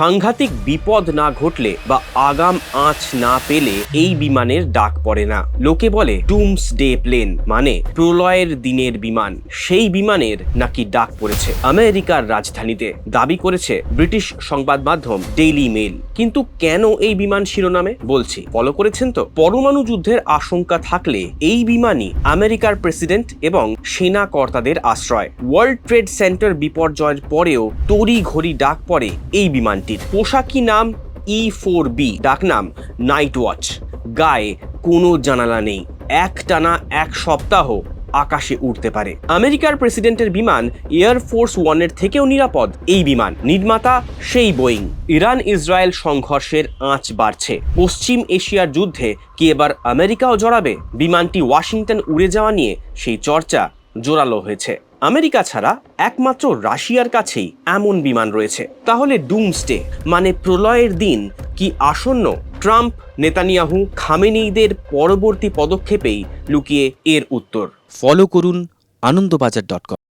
সাংঘাতিক বিপদ না ঘটলে বা আগাম আঁচ না পেলে এই বিমানের ডাক পড়ে না। লোকে বলে টুমস ডে প্লেন মানে প্রলয়ের দিনের বিমান। সেই বিমানের নাকি ডাক পড়েছে আমেরিকার রাজধানীতে। দাবি করেছে ব্রিটিশ সংবাদ মাধ্যম ডেইলি মেল কিন্তু কেন এই বিমান শিরোনামে? বলছি, ফলো করেছেন তো? পরমাণু যুদ্ধের আশঙ্কা থাকলে এই বিমানই আমেরিকার প্রেসিডেন্ট এবং সেনা কর্তাদের আশ্রয়। ওয়ার্ল্ড ট্রেড সেন্টার বিপর্যয়ের পরেও তড়ি ঘড়ি ডাক পড়ে এই বিমানটির পোশাকি নাম ই ফোর বি ডাকনাম নাইট ওয়াচ গায়ে কোনো জানালা নেই। এক টানা এক সপ্তাহ আকাশে উঠতে পারে। আমেরিকার প্রেসিডেন্টের বিমান এয়ার ফোর্স ওয়ানের থেকেও নিরাপদ এই বিমান। নির্মাতা সেই বোয়িং। ইরান ইসরায়েল সংঘর্ষের আঁচ বাড়ছে। পশ্চিম এশিয়ার যুদ্ধে কি এবার আমেরিকাও জড়াবে? বিমানটি ওয়াশিংটন উড়ে যাওয়া নিয়ে সেই চর্চা জোরালো হয়েছে। আমেরিকা ছাড়া একমাত্র রাশিয়ার কাছেই এমন বিমান রয়েছে। তাহলে ডুমসডে মানে প্রলয়ের দিন কি আসন্ন ট্রাম্প, নেতানিয়াহু, খামেনিদের পরবর্তী পদক্ষেপেই লুকিয়ে এর উত্তর। ফলো করুন আনন্দবাজার ডট কম